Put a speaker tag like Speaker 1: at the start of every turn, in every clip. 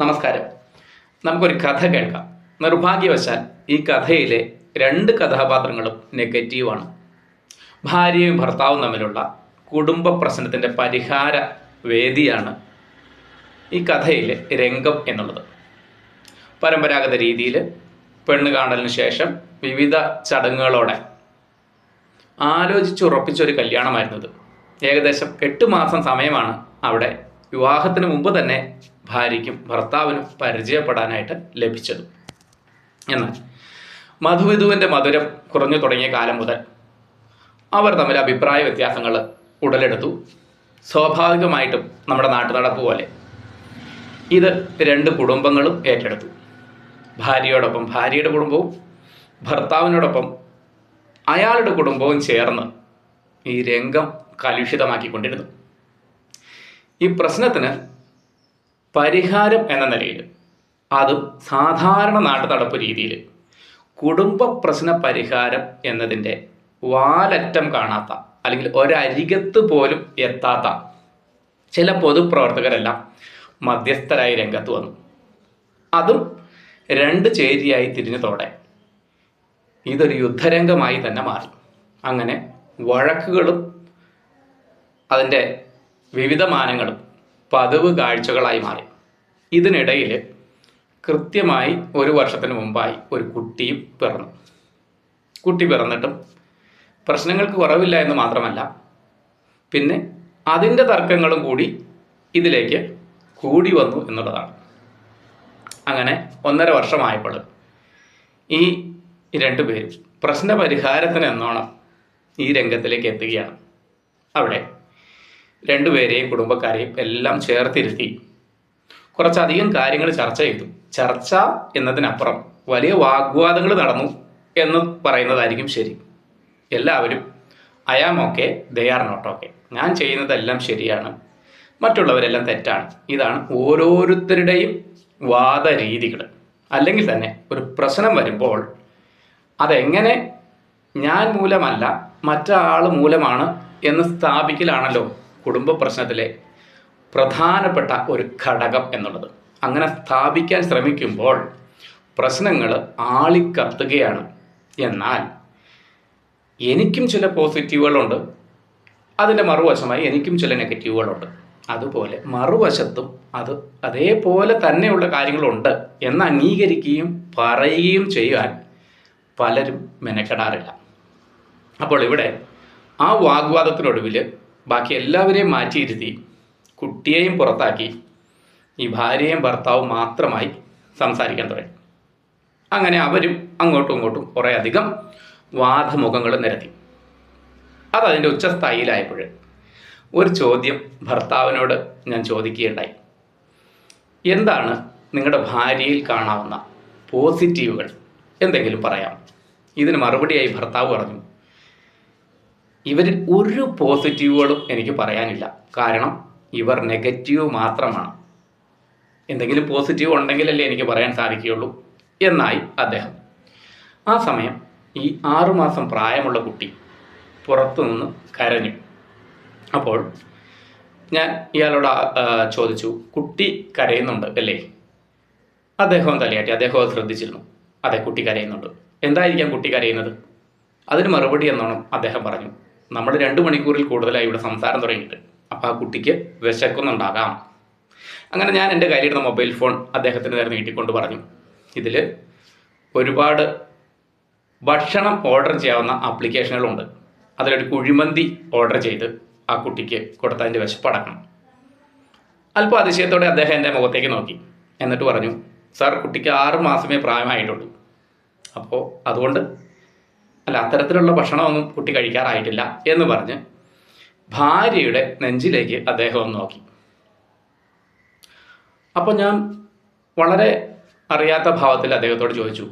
Speaker 1: നമസ്കാരം. നമുക്കൊരു കഥ കേൾക്കാം. നിർഭാഗ്യവശാൽ ഈ കഥയിലെ രണ്ട് കഥാപാത്രങ്ങളും നെഗറ്റീവാണ്. ഭാര്യയും ഭർത്താവും തമ്മിലുള്ള കുടുംബ പ്രശ്നത്തിന്റെ പരിഹാര വേദിയാണ് ഈ കഥയിലെ രംഗം എന്നുള്ളത്. പരമ്പരാഗത രീതിയിൽ പെണ്ണ് കാണലിന് ശേഷം വിവിധ ചടങ്ങുകളോടെ ആലോചിച്ചുറപ്പിച്ചൊരു കല്യാണമായിരുന്നത്. ഏകദേശം എട്ട് മാസം സമയമാണ് അവിടെ വിവാഹത്തിന് മുമ്പ് തന്നെ ഭാര്യയ്ക്കും ഭർത്താവിനും പരിചയപ്പെടാനായിട്ട് ലഭിച്ചത്. എന്നാൽ മധുവിധുവിന്റെ മധുരം കുറഞ്ഞു തുടങ്ങിയ കാലം മുതൽ അവർ തമ്മിൽ അഭിപ്രായ വ്യത്യാസങ്ങൾ ഉടലെടുത്തു. സ്വാഭാവികമായിട്ടും നമ്മുടെ നാട്ടു നടപ്പ് പോലെ ഇത് രണ്ട് കുടുംബങ്ങളും ഏറ്റെടുത്തു. ഭാര്യയോടൊപ്പം ഭാര്യയുടെ കുടുംബവും ഭർത്താവിനോടൊപ്പം അയാളുടെ കുടുംബവും ചേർന്ന് ഈ രംഗം കലുഷിതമാക്കിക്കൊണ്ടിരുന്നു. ഈ പ്രശ്നത്തിന് പരിഹാരം എന്ന നിലയിൽ. അതും സാധാരണ നാട്ടു നടപ്പ് രീതിയിൽ. കുടുംബ പ്രശ്ന പരിഹാരം എന്നതിന്റെ വാലറ്റം കാണാത്ത അല്ലെങ്കിൽ ഒരരികത്ത് പോലും എത്താത്ത ചില പൊതുപ്രവർത്തകരെല്ലാം മധ്യസ്ഥരായി രംഗത്ത് വന്നു. അതും രണ്ട് ചേരിയായി തിരിഞ്ഞതോടെ ഇതൊരു യുദ്ധരംഗമായി തന്നെ മാറി. അങ്ങനെ വഴക്കുകളും അതിന്റെ വിവിധ മാനങ്ങളും പതിവ് കാഴ്ചകളായി മാറി. ഇതിനിടയിൽ കൃത്യമായി ഒരു വർഷത്തിന് മുമ്പായി ഒരു കുട്ടിയും പിറന്നു. കുട്ടി പിറന്നിട്ടും പ്രശ്നങ്ങൾക്ക് കുറവില്ല എന്ന് മാത്രമല്ല പിന്നെ അതിന്റെ തർക്കങ്ങളും കൂടി ഇതിലേക്ക് കൂടി വന്നു എന്നുള്ളതാണ്. അങ്ങനെ ഒന്നര വർഷമായപ്പോൾ ഈ രണ്ടു പേരും പ്രശ്നപരിഹാരത്തിന് എന്നോണം ഈ രംഗത്തിലേക്ക് എത്തുകയാണ്. അവിടെ രണ്ടുപേരെയും കുടുംബക്കാരെയും എല്ലാം ചേർത്തിരുത്തി കുറച്ചധികം കാര്യങ്ങൾ ചർച്ച ചെയ്തു. ചർച്ച എന്നതിനപ്പുറം വലിയ വാഗ്വാദങ്ങൾ നടന്നു എന്ന് പറയുന്നതായിരിക്കും ശരി. എല്ലാവരും I'm okay they are not okay ഞാൻ ചെയ്യുന്നതെല്ലാം ശരിയാണ് മറ്റുള്ളവരെല്ലാം തെറ്റാണ്. ഇതാണ് ഓരോരുത്തരുടെയും വാദരീതികൾ. അല്ലെങ്കിൽ തന്നെ ഒരു പ്രശ്നം വരുമ്പോൾ അതെങ്ങനെ ഞാൻ മൂലമല്ല മറ്റാൾ മൂലമാണ് എന്ന് സ്ഥാപിക്കലാണല്ലോ കുടുംബ പ്രശ്നത്തിലെ പ്രധാനപ്പെട്ട ഒരു ഘടകം എന്നുള്ളത്. അങ്ങനെ സ്ഥാപിക്കാൻ ശ്രമിക്കുമ്പോൾ പ്രശ്നങ്ങൾ ആളിക്കത്തുകയാണ്. എന്നാൽ എനിക്കും ചില പോസിറ്റീവുകളുണ്ട്. അതിന്റെ മറുവശമായി എനിക്കും ചില നെഗറ്റീവുകളുണ്ട്. അതുപോലെ മറുവശത്തും അത് അതേപോലെ തന്നെയുള്ള കാര്യങ്ങളുണ്ട് എന്ന് അംഗീകരിക്കുകയും പറയുകയും ചെയ്യാൻ പലരും മെനക്കെടാറില്ല. അപ്പോൾ ഇവിടെ ആ വാഗ്വാദത്തിനൊടുവിൽ ബാക്കി എല്ലാവരെയും മാറ്റിയിരുത്തി കുട്ടിയെയും പുറത്താക്കി ഈ ഭാര്യയും ഭർത്താവും മാത്രമായി സംസാരിക്കാൻ തുടങ്ങി. അങ്ങനെ അവരും അങ്ങോട്ടും ഇങ്ങോട്ടും കുറേ അധികം വാദമുഖങ്ങൾ നിരത്തി. അതതിന്റെ ഉച്ചസ്ഥായിലായപ്പോൾ ഒരു ചോദ്യം ഭർത്താവിനോട് ഞാൻ ചോദിക്കുകയുണ്ടായി. എന്താണ് നിങ്ങളുടെ ഭാര്യയിൽ കാണാവുന്ന പോസിറ്റീവുകൾ? എന്തെങ്കിലും പറയാം ഇതിന് മറുപടിയായി ഭർത്താവ് പറഞ്ഞു ഇവരിൽ ഒരു പോസിറ്റീവുകളും എനിക്ക് പറയാനില്ല. കാരണം ഇവർ നെഗറ്റീവ് മാത്രമാണ്. എന്തെങ്കിലും പോസിറ്റീവ് ഉണ്ടെങ്കിലല്ലേ എനിക്ക് പറയാൻ സാധിക്കുകയുള്ളൂ എന്നായി അദ്ദേഹം. ആ സമയം ഈ ആറുമാസം പ്രായമുള്ള കുട്ടി പുറത്തുനിന്ന് കരഞ്ഞു. അപ്പോൾ ഞാൻ ഇയാളോട് ചോദിച്ചു കുട്ടി കരയുന്നുണ്ട് അല്ലേ? അദ്ദേഹവും തലയാട്ടി. അദ്ദേഹവും ശ്രദ്ധിച്ചിരുന്നു. അതെ കുട്ടി കരയുന്നുണ്ട്. എന്തായിരിക്കാം കുട്ടി കരയുന്നത്? അതിന് മറുപടി എന്നോണം അദ്ദേഹം പറഞ്ഞു. നമ്മൾ രണ്ട് മണിക്കൂറിൽ കൂടുതലായി ഇവിടെ സംസാരം തുടങ്ങിയിട്ട്. അപ്പോൾ ആ കുട്ടിക്ക് വിശക്കുന്നുണ്ടാകാം. അങ്ങനെ ഞാൻ എന്റെ കയ്യിലിരുന്ന മൊബൈൽ ഫോൺ അദ്ദേഹത്തിന് നേരെ നീട്ടിക്കൊണ്ട് പറഞ്ഞു. ഇതിൽ ഒരുപാട് ഭക്ഷണം ഓർഡർ ചെയ്യാവുന്ന ആപ്ലിക്കേഷനുകളുണ്ട്. അതിലൊരു കുഴിമന്തി ഓർഡർ ചെയ്ത് ആ കുട്ടിക്ക് കൊടുത്തതിന്റെ വിശപ്പടക്കണം അല്പം അതിശയത്തോടെ അദ്ദേഹം എന്റെ മുഖത്തേക്ക് നോക്കി. എന്നിട്ട് പറഞ്ഞു സാർ കുട്ടിക്ക് ആറ് മാസമേ പ്രായമായിട്ടുള്ളൂ. അപ്പോൾ അതുകൊണ്ട് അല്ല അത്തരത്തിലുള്ള ഭക്ഷണമൊന്നും കുട്ടി കഴിക്കാറായിട്ടില്ല എന്ന് പറഞ്ഞ് ഭാര്യയുടെ നെഞ്ചിലേക്ക് അദ്ദേഹം ഒന്ന് നോക്കി. അപ്പോൾ ഞാൻ വളരെ അറിയാത്ത ഭാവത്തിൽ അദ്ദേഹത്തോട് ചോദിച്ചു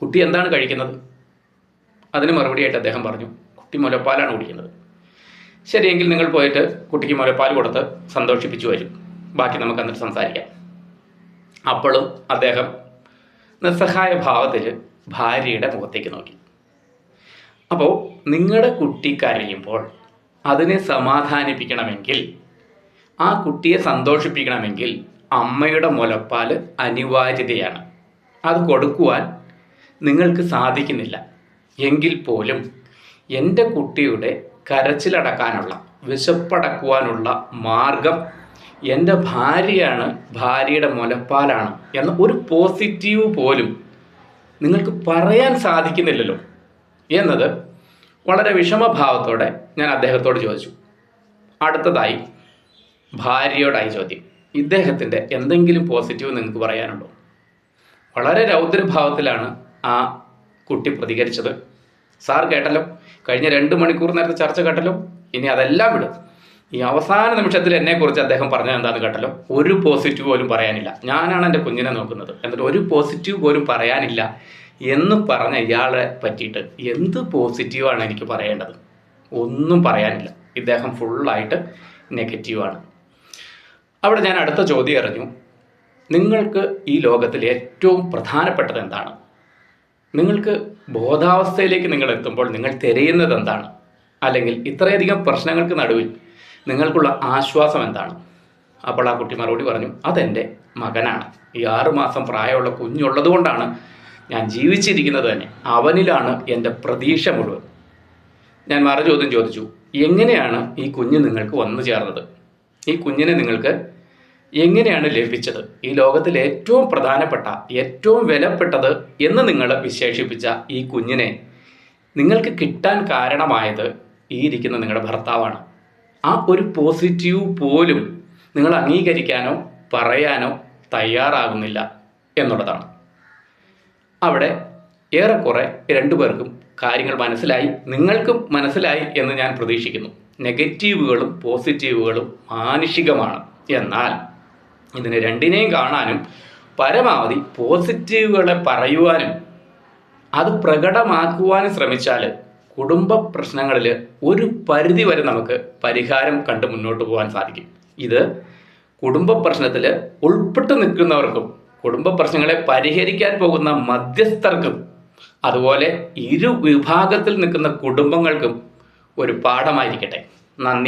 Speaker 1: കുട്ടി എന്താണ് കഴിക്കുന്നത്? അതിന് മറുപടിയായിട്ട് അദ്ദേഹം പറഞ്ഞു കുട്ടി മുലപ്പാലാണ് കുടിക്കുന്നത്. ശരിയെങ്കിൽ നിങ്ങൾ പോയിട്ട് കുട്ടിക്ക് മുലപ്പാൽ കൊടുത്ത് സന്തോഷിപ്പിച്ചു വരും. ബാക്കി നമുക്ക് എന്നിട്ട് സംസാരിക്കാം. അപ്പോഴും അദ്ദേഹം നിസ്സഹായ ഭാവത്തിൽ ഭാര്യയുടെ മുഖത്തേക്ക് നോക്കി. അപ്പോൾ നിങ്ങളുടെ കുട്ടി കരയുമ്പോൾ അതിനെ സമാധാനിപ്പിക്കണമെങ്കിൽ ആ കുട്ടിയെ സന്തോഷിപ്പിക്കണമെങ്കിൽ അമ്മയുടെ മുലപ്പാൽ അനിവാര്യതയാണ്. അത് കൊടുക്കുവാൻ നിങ്ങൾക്ക് സാധിക്കുന്നില്ല. എങ്കിൽ പോലും എന്റെ കുട്ടിയുടെ കരച്ചിലടക്കാനുള്ള വിശപ്പടക്കുവാനുള്ള മാർഗം എന്റെ ഭാര്യയാണ് ഭാര്യയുടെ മുലപ്പാലാണ് എന്ന ഒരു പോസിറ്റീവ് പോലും നിങ്ങൾക്ക് പറയാൻ സാധിക്കുന്നില്ലല്ലോ. എന്നത് വളരെ വിഷമഭാവത്തോടെ ഞാൻ അദ്ദേഹത്തോട് ചോദിച്ചു. അടുത്തതായി ഭാര്യയോടായി ചോദ്യം. ഇദ്ദേഹത്തിന്റെ എന്തെങ്കിലും പോസിറ്റീവ് നിങ്ങൾക്ക് പറയാനുണ്ടോ? വളരെ രൗദ്രഭാവത്തിലാണ് ആ കുട്ടി പ്രതികരിച്ചത്. സാർ കേട്ടല്ലോ കഴിഞ്ഞ രണ്ട് മണിക്കൂർ നേരത്തെ ചർച്ച കേട്ടല്ലോ ഇനി അതെല്ലാം വിടും. ഈ അവസാന നിമിഷത്തിൽ എന്നെക്കുറിച്ച് അദ്ദേഹം പറഞ്ഞത് എന്താണെന്ന് കേട്ടല്ലോ? ഒരു പോസിറ്റീവ് പോലും പറയാനില്ല. ഞാനാണ് എന്റെ കുഞ്ഞിനെ നോക്കുന്നത്. എന്നിട്ട് ഒരു പോസിറ്റീവ് പോലും പറയാനില്ല. എന്ന് പറഞ്ഞ ഇയാളെ പറ്റിയിട്ട് എന്ത് പോസിറ്റീവാണ് എനിക്ക് പറയേണ്ടത്? ഒന്നും പറയാനില്ല. ഇദ്ദേഹം ഫുള്ളായിട്ട് നെഗറ്റീവാണ് അവിടെ ഞാൻ അടുത്ത ചോദ്യം അറിഞ്ഞു നിങ്ങൾക്ക് ഈ ലോകത്തിൽ ഏറ്റവും പ്രധാനപ്പെട്ടത് എന്താണ്? നിങ്ങൾക്ക് ബോധാവസ്ഥയിലേക്ക് നിങ്ങൾ എത്തുമ്പോൾ നിങ്ങൾ തിരയുന്നത് എന്താണ്? അല്ലെങ്കിൽ ഇത്രയധികം പ്രശ്നങ്ങൾക്ക് നടുവിൽ നിങ്ങൾക്കുള്ള ആശ്വാസം എന്താണ്? അപ്പോൾ ആ കുട്ടി മറുപടി പറഞ്ഞു അതെന്റെ മകനാണ്. ഈ ആറുമാസം പ്രായമുള്ള കുഞ്ഞുള്ളത് കൊണ്ടാണ് ഞാൻ ജീവിച്ചിരിക്കുന്നത് തന്നെ. അവനിലാണ് എന്റെ പ്രതീക്ഷ മുഴുവൻ. ഞാൻ മറു ചോദ്യം ചോദിച്ചു എങ്ങനെയാണ് ഈ കുഞ്ഞ് നിങ്ങൾക്ക് വന്നു ചേർന്നത്? ഈ കുഞ്ഞിനെ നിങ്ങൾക്ക് എങ്ങനെയാണ് ലഭിച്ചത്? ഈ ലോകത്തിൽ ഏറ്റവും പ്രധാനപ്പെട്ട ഏറ്റവും വിലപ്പെട്ടത് എന്ന് നിങ്ങൾ വിശേഷിപ്പിച്ച ഈ കുഞ്ഞിനെ നിങ്ങൾക്ക് കിട്ടാൻ കാരണമായത് ഈ ഇരിക്കുന്ന നിങ്ങളുടെ ഭർത്താവാണ്. ആ ഒരു പോസിറ്റീവ് പോലും നിങ്ങൾ അംഗീകരിക്കാനോ പറയാനോ തയ്യാറാകുന്നില്ല എന്നുള്ളതാണ്. അവിടെ ഏറെക്കുറെ രണ്ടുപേർക്കും കാര്യങ്ങൾ മനസ്സിലായി നിങ്ങൾക്കും മനസ്സിലായി എന്ന് ഞാൻ പ്രതീക്ഷിക്കുന്നു. നെഗറ്റീവുകളും പോസിറ്റീവുകളും മാനുഷികമാണ്. എന്നാൽ ഇതിനെ രണ്ടിനെയും കാണാനും പരമാവധി പോസിറ്റീവുകളെ പറയുവാനും അത് പ്രകടമാക്കുവാനും ശ്രമിച്ചാൽ കുടുംബ പ്രശ്നങ്ങളിൽ ഒരു പരിധി വരെ നമുക്ക് പരിഹാരം കണ്ട് മുന്നോട്ട് പോകാൻ സാധിക്കും. ഇത് കുടുംബ പ്രശ്നത്തിൽ ഉൾപ്പെട്ട് നിൽക്കുന്നവർക്കും കുടുംബ പ്രശ്നങ്ങളെ പരിഹരിക്കാൻ പോകുന്ന മധ്യസ്ഥർക്കും അതുപോലെ ഇരു വിഭാഗത്തിൽ നിൽക്കുന്ന കുടുംബങ്ങൾക്കും ഒരു പാഠമായിരിക്കട്ടെ. നന്ദി.